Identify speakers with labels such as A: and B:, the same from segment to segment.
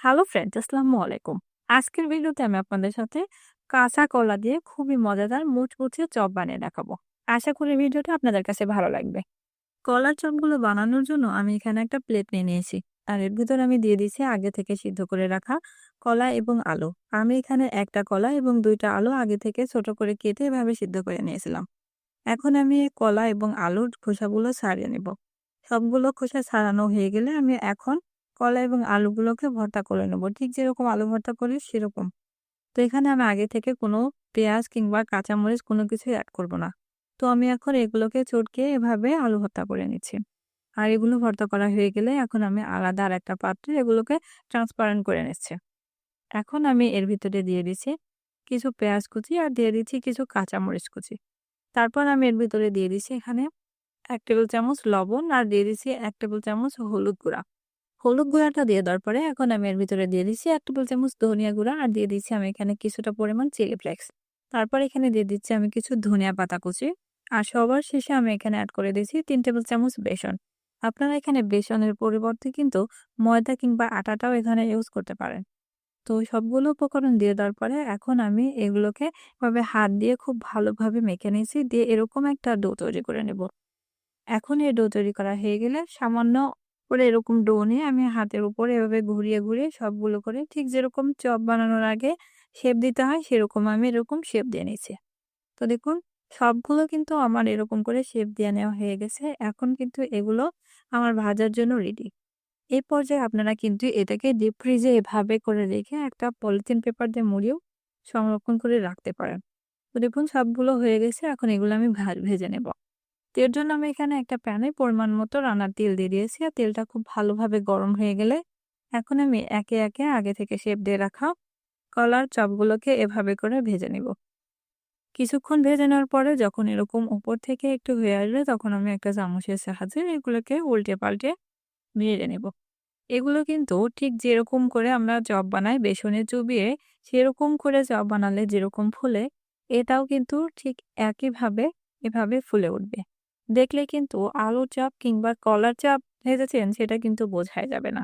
A: Hello friend আসসালামু আলাইকুম আজকের ভিডিওতে আমি আপনাদের সাথে কাঁচা কলা দিয়ে খুবই মজাদার মুচমুচে চপ বানিয়ে দেখাবো। আশা করি ভিডিওটা আপনাদের কাছে ভালো লাগবে। কলার চপগুলো বানানোর জন্য আমি এখানে একটা প্লেট নিয়ে নিয়েছি। আর এর ভিতর আমি দিয়ে দিয়েছি আগে থেকে সিদ্ধ করে রাখা কলা এবং আলু। আমি এখানে একটা কলা এবং দুইটা আলু আগে থেকে ছোট করে কেটে এভাবে সিদ্ধ করে নিয়েছিলাম। এখন আমি কলা এবং আলুর খোসাগুলো ছাড়িয়ে নেব। সবগুলো খোসা ছাড়ানো হয়ে গেলে আমি এখন কলা এবং আলুগুলোকে ভর্তা করে নেব। ঠিক যেরকম আলু ভর্তা করি, সেরকম। তো এখানে আমি আগে থেকে কোনো পেঁয়াজ কিংবা কাঁচামরিচ কোনো কিছুই অ্যাড করব না। তো আমি এখন এগুলোকে চটকে এভাবে আলু ভর্তা করে নিচ্ছি। আর এগুলো ভর্তা করা হয়ে গেলে এখন আমি আলাদা আর একটা পাত্রে এগুলোকে ট্রান্সপারেন্ট করে নিচ্ছি। এখন আমি এর ভিতরে দিয়ে দিচ্ছি কিছু পেঁয়াজ কুচি আর দিয়ে দিচ্ছি কিছু কাঁচামরিচ কুচি। তারপর আমি এর ভিতরে দিয়ে দিচ্ছি এখানে এক টেবিল চামচ লবণ আর দিয়ে দিচ্ছি এক টেবিল চামচ হলুদ গুঁড়া। হলুদ গুঁড়াটা দিয়ে দেওয়ার পরে এখন আমি এর ভিতরে দিয়ে দিচ্ছি এক টেবিল চামচ ধনিয়া গুঁড়া আর দিয়ে দিচ্ছি আমি এখানে কিছুটা পরিমাণ চিলি ফ্লেক্স। তারপর এখানে দিয়ে দিচ্ছি আমি কিছু ধনিয়া পাতা কুচি আর সবার শেষে আমি এখানে অ্যাড করে দিচ্ছি তিন টেবিল চামচ বেসন। আপনারা এখানে বেসনের পরিবর্তে কিন্তু ময়দা কিংবা আটাটাও এখানে ইউজ করতে পারেন। তো সবগুলো উপকরণ দিয়ে দেওয়ার পরে এখন আমি এগুলোকে এভাবে হাত দিয়ে খুব ভালোভাবে মেখে নিয়েছি দিয়ে এরকম একটা ডো তৈরি করে নেব। এখন এই ডো তৈরি করা হয়ে গেলে সামান্য করে এরকম ডো নিয়ে আমি হাতের উপরে এভাবে ঘুরিয়ে ঘুরিয়ে সবগুলো করে ঠিক যেরকম চপ বানানোর আগে শেপ দিতে হয় সেরকম আমি এরকম শেপ দিয়ে নিয়েছি। তো দেখুন, সবগুলো কিন্তু আমার এরকম করে শেপ দিয়ে নেওয়া হয়ে গেছে। এখন কিন্তু এগুলো আমার ভাজার জন্য রেডি এই পর্যায়ে আপনারা কিন্তু এটাকে ডিপ ফ্রিজে এভাবে করে রেখে একটা পলিথিন পেপার দিয়ে মুড়িয়েও সংরক্ষণ করে রাখতে পারেন। তো দেখুন, সবগুলো হয়ে গেছে। এখন এগুলো আমি ভেজে নেব। এর জন্য আমি এখানে একটা প্যানে পরিমাণ মতো রান্নার তেল দিয়ে দিয়েছি। আর তেলটা খুব ভালোভাবে গরম হয়ে গেলে এখন আমি একে একে আগে থেকে শেপ দিয়ে রাখা কলার চপগুলোকে এভাবে করে ভেজে নিব। কিছুক্ষণ ভেজে নেওয়ার পরে যখন এরকম উপর থেকে একটু হয়ে আসবে তখন আমি একটা চামচের সাহায্যে এগুলোকে উল্টে পাল্টে ভেজে নেব। এগুলো কিন্তু ঠিক যেরকম করে আমরা চপ বানাই, বেসনে চুবিয়ে সেরকম করে চপ বানালে যেরকম ফুলে, এটাও কিন্তু ঠিক একইভাবে, এভাবে ফুলে উঠবে। দেখলে কিন্তু আলু চাপ কিংবা কলার চাপ ভেজেছেন, সেটা কিন্তু বোঝাই যাবে না।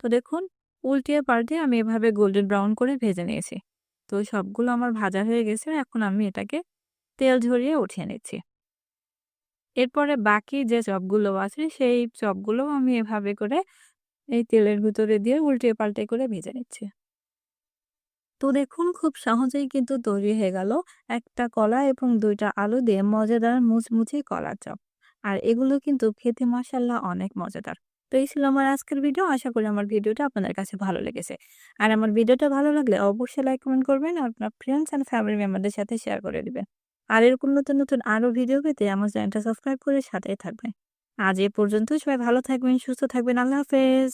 A: তো দেখুন উল্টিয়ে পাল্টে আমি এভাবে গোল্ডেন ব্রাউন করে ভেজে নিয়েছি। তো সবগুলো আমার ভাজা হয়ে গেছে, এখন আমি এটাকে তেল ঝরিয়ে উঠিয়ে নিচ্ছি। এরপরে বাকি যে চপগুলো আছে, সেই চপগুলো আমি এভাবে করে এই তেলের ভিতরে দিয়ে উল্টে পাল্টে করে ভেজে নিচ্ছি। তো দেখুন, খুব সহজেই কিন্তু তৈরি হয়ে গেল একটা কলা এবং দুইটা আলু দিয়ে মজাদার মুচমুচে কলার চপ। আর এগুলো কিন্তু খেতে মশাল্লা অনেক মজাদার। তো এই ছিল আমার আজকের ভিডিও। আশা করি আমার ভিডিওটা আপনাদের কাছে ভালো লেগেছে। আর আমার ভিডিওটা ভালো লাগলে অবশ্যই লাইক, কমেন্ট করবেন আর আপনার ফ্রেন্ডস অ্যান্ড ফ্যামিলি মেম্বারদের সাথে শেয়ার করে দিবেন। আর এরকম নতুন নতুন আরও ভিডিও পেতে আমার চ্যানেলটা সাবস্ক্রাইব করে সাথেই থাকবেন। আজ এ পর্যন্ত সবাই ভালো থাকবেন, সুস্থ থাকবেন। আল্লাহ হাফেজ।